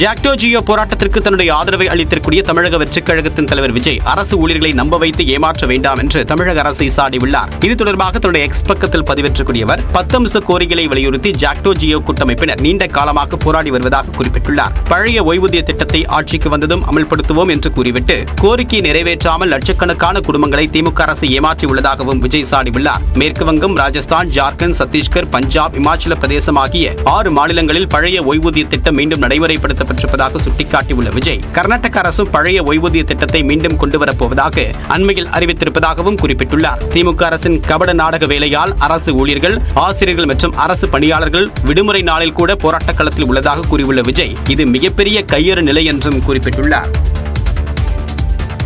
ஜாக்டோ ஜியோ போராட்டத்திற்கு தன்னுடைய ஆதரவை அளித்திருக்கூடிய தமிழக வெற்றிக் கழகத்தின் தலைவர் விஜய் அரசு ஊழியர்களை நம்ப வைத்து ஏமாற்ற வேண்டாம் என்று தமிழக அரசை சாடியுள்ளார். இது தொடர்பாக தன்னுடைய எக்ஸ் பக்கத்தில் பதிவேற்றக்கூடியவர் பத்தம்ச கோரிக்கைகளை வலியுறுத்தி ஜாக்டோ ஜியோ கூட்டமைப்பினர் நீண்ட காலமாக போராடி வருவதாக குறிப்பிட்டுள்ளார். பழைய ஓய்வூதிய திட்டத்தை ஆட்சிக்கு வந்ததும் அமல்படுத்துவோம் என்று கூறிவிட்டு கோரிக்கை நிறைவேற்றாமல் லட்சக்கணக்கான குடும்பங்களை திமுக அரசு ஏமாற்றியுள்ளதாகவும் விஜய் சாடியுள்ளார். மேற்கு வங்கம் ராஜஸ்தான் ஜார்க்கண்ட் சத்தீஸ்கர் பஞ்சாப் இமாச்சல பிரதேசம் ஆகிய ஆறு மாநிலங்களில் பழைய ஓய்வூதிய திட்டம் மீண்டும் நடைமுறைப்படுத்த நடைமுறைப்படுத்தப்பட்டிருப்பதாக சுட்டிக்காட்டியுள்ள விஜய் கர்நாடக அரசு பழைய ஓய்வூதிய திட்டத்தை மீண்டும் கொண்டு வரப்போவதாக அண்மையில் அறிவித்திருப்பதாகவும் குறிப்பிட்டுள்ளார். திமுக அரசின் கபட நாடக வேலையால் அரசு ஊழியர்கள் ஆசிரியர்கள் மற்றும் அரசு பணியாளர்கள் விடுமுறை நாளில் கூட போராட்டக் களத்தில் உள்ளதாக கூறியுள்ள விஜய் இது மிகப்பெரிய கையறு நிலை என்றும் குறிப்பிட்டுள்ளார்.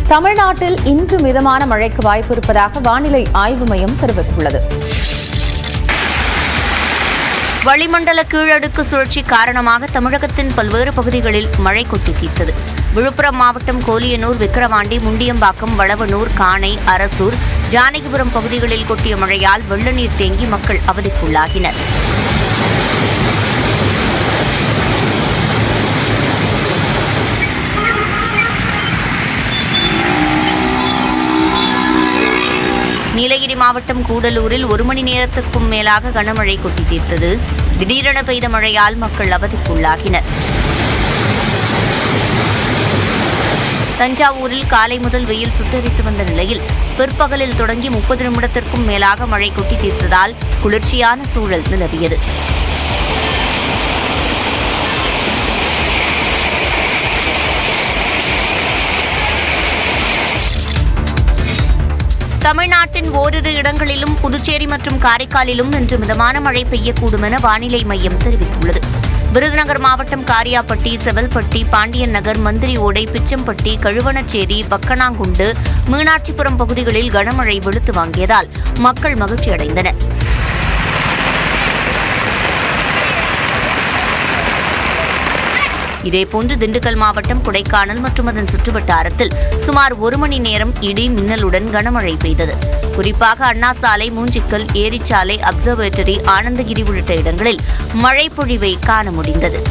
தமிழ்நாட்டில் இன்று மிதமான மழைக்கு வாய்ப்பு இருப்பதாக வானிலை ஆய்வு மையம் தெரிவித்துள்ளது. வளிமண்டல கீழடுக்கு சுழற்சி காரணமாக தமிழகத்தின் பல்வேறு பகுதிகளில் மழை கொட்டி தீர்த்தது விழுப்புரம் மாவட்டம் கோலியனூர் விக்கிரவாண்டி முண்டியம்பாக்கம் வளவனூர் காணை அரசூர் ஜானகிபுரம் பகுதிகளில் கொட்டிய மழையால் வெள்ள நீர் தேங்கி மக்கள் அவதிக்குள்ளாகினர். நீலகிரி மாவட்டம் கூடலூரில் ஒரு மணி நேரத்துக்கும் மேலாக கனமழை கொட்டி தீர்த்தது. திடீரென பெய்த மழையால் மக்கள் அவதிக்குள்ளாகினர். தஞ்சாவூரில் காலை முதல் வெயில் சுட்டரித்து வந்த நிலையில் பிற்பகலில் தொடங்கி முப்பது நிமிடத்திற்கும் மேலாக மழை கொட்டி தீர்த்ததால் குளிர்ச்சியான சூழல் நிலவியது. தமிழ்நாட்டின் ஓரிரு இடங்களிலும் புதுச்சேரி மற்றும் காரைக்காலிலும் இன்று மிதமான மழை பெய்யக்கூடும் என வானிலை மையம் தெரிவித்துள்ளது. விருதுநகர் மாவட்டம் காரியாப்பட்டி செவல்பட்டி பாண்டியன் நகர் மந்திரி ஓடை பிச்சம்பட்டி கழுவனச்சேரி பக்கனாங்குண்டு மீனாட்சிபுரம் பகுதிகளில் கனமழை வெளுத்து வாங்கியதால் மக்கள் மகிழ்ச்சியடைந்தனர். இதேபோன்று திண்டுக்கல் மாவட்டம் கொடைக்கானல் மற்றும் அதன் சுற்றுவட்டாரத்தில் சுமார் ஒரு மணி நேரம் இடி மின்னலுடன் கனமழை பெய்தது. குறிப்பாக அண்ணா சாலை மூஞ்சிக்கல் ஏரிச்சாலை அப்சர்வேட்டரி ஆனந்தகிரி உள்ளிட்ட இடங்களில் மழை பொழிவை காண முடிந்தது.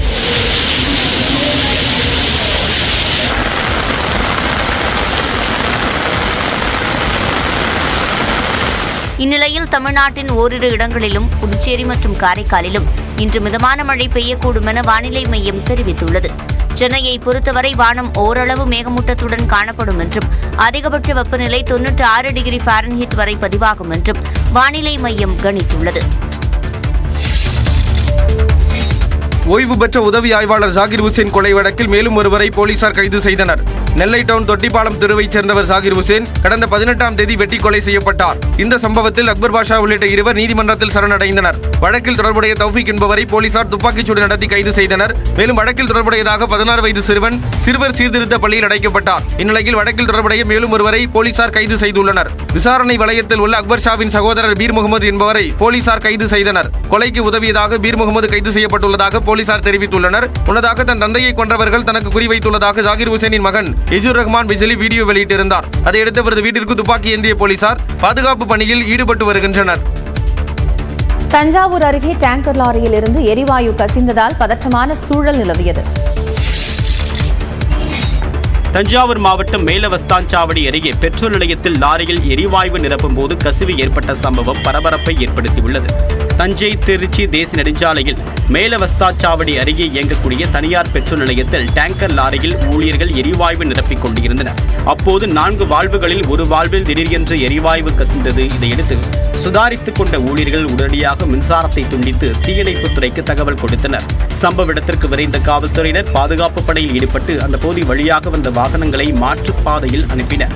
இந்நிலையில் தமிழ்நாட்டின் ஓரிரு இடங்களிலும் புதுச்சேரி மற்றும் காரைக்காலிலும் இன்று மிதமான மழை பெய்யக்கூடும் என வானிலை மையம் தெரிவித்துள்ளது. சென்னையை பொறுத்தவரை வானம் ஓரளவு மேகமூட்டத்துடன் காணப்படும் என்றும் அதிகபட்ச வெப்பநிலை தொன்னூற்று ஆறு டிகிரி ஃபாரன்ஹீட் வரை பதிவாகும் என்றும் வானிலை மையம் கணித்துள்ளது. ஓய்வு பெற்ற உதவி ஆய்வாளர் ஜாகிர் ஹுசேன் கொலை வழக்கில் மேலும் ஒருவரை போலீசார் கைது செய்தனர். நெல்லை டவுன் தொட்டிப்பாலம் தெருவைச் சேர்ந்தவர் சாகிர் ஹுசேன் கடந்த பதினெட்டாம் தேதி வெட்டி கொலை செய்யப்பட்டார். இந்த சம்பவத்தில் அக்பர் பாஷா உள்ளிட்ட இருவர் நீதிமன்றத்தில் சரணடைந்தனர். வழக்கில் தொடர்புடைய தௌஃபிக் என்பவரை போலீசார் துப்பாக்கிச்சூடு நடத்தி கைது செய்தனர். மேலும் வழக்கில் தொடர்புடையதாக பதினாறு வயது சிறுவன் சிறுவர் சீர்திருத்த பள்ளியில் அடைக்கப்பட்டார். இந்நிலையில் வழக்கில் தொடர்புடைய மேலும் ஒருவரை போலீசார் கைது செய்துள்ளனர். விசாரணை வளையத்தில் உள்ள அக்பர் ஷாவின் சகோதரர் பீர் முகமது என்பவரை போலீசார் கைது செய்தனர். கொலைக்கு உதவியதாக பீர் முகமது கைது செய்யப்பட்டுள்ளதாக போலீசார் தெரிவித்துள்ளனர். முன்னதாக தன் தந்தையை கொன்றவர்கள் தனக்கு குறிவைத்துள்ளதாக ஜாகிர் ஹுசேனின் மகன் எஜுர் ரஹ்மான் பிஜலி வீடியோ வெளியிட்டிருந்தார். அதையடுத்து அவரது வீட்டிற்கு துப்பாக்கி ஏந்திய போலீசார் பாதுகாப்பு பணியில் ஈடுபட்டு வருகின்றனர். தஞ்சாவூர் அருகே டேங்கர் லாரியில் இருந்து எரிவாயு கசிந்ததால் பதற்றமான சூழல் நிலவியது. தஞ்சாவூர் மாவட்டம் மேலவஸ்தாஞ்சாவடி அருகே பெட்ரோல் நிலையத்தில் லாரியில் எரிவாயு நிரப்பும் போது கசிவு ஏற்பட்ட சம்பவம் பரபரப்பை ஏற்படுத்தியுள்ளது. தஞ்சை திருச்சி தேசிய நெடுஞ்சாலையில் மேலவஸ்தாச்சாவடி அருகே இயங்கக்கூடிய தனியார் பெட்ரோல் நிலையத்தில் டேங்கர் லாரியில் ஊழியர்கள் எரிவாயு நிரப்பிக் கொண்டிருந்தனர். அப்போது நான்கு வாழ்வுகளில் ஒரு வாழ்வில் திடீரென்று எரிவாயு கசிந்தது. இதையடுத்து சுதாரித்துக் கொண்ட ஊழியர்கள் உடனடியாக மின்சாரத்தை துண்டித்து தீயணைப்புத் துறைக்கு தகவல் கொடுத்தனர். சம்பவ இடத்திற்கு விரைந்த காவல்துறையினர் பாதுகாப்பு படையில் ஈடுபட்டு அந்த பகுதி வழியாக வந்த வாகனங்களை மாற்றுப் பாதையில் அனுப்பினர்.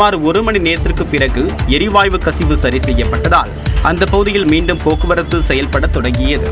சுமார் ஒரு மணி நேரத்திற்கு பிறகு எரிவாயு கசிவு சரி செய்யப்பட்டதால் அந்த பகுதியில் மீண்டும் போக்குவரத்து செயல்பட தொடங்கியது.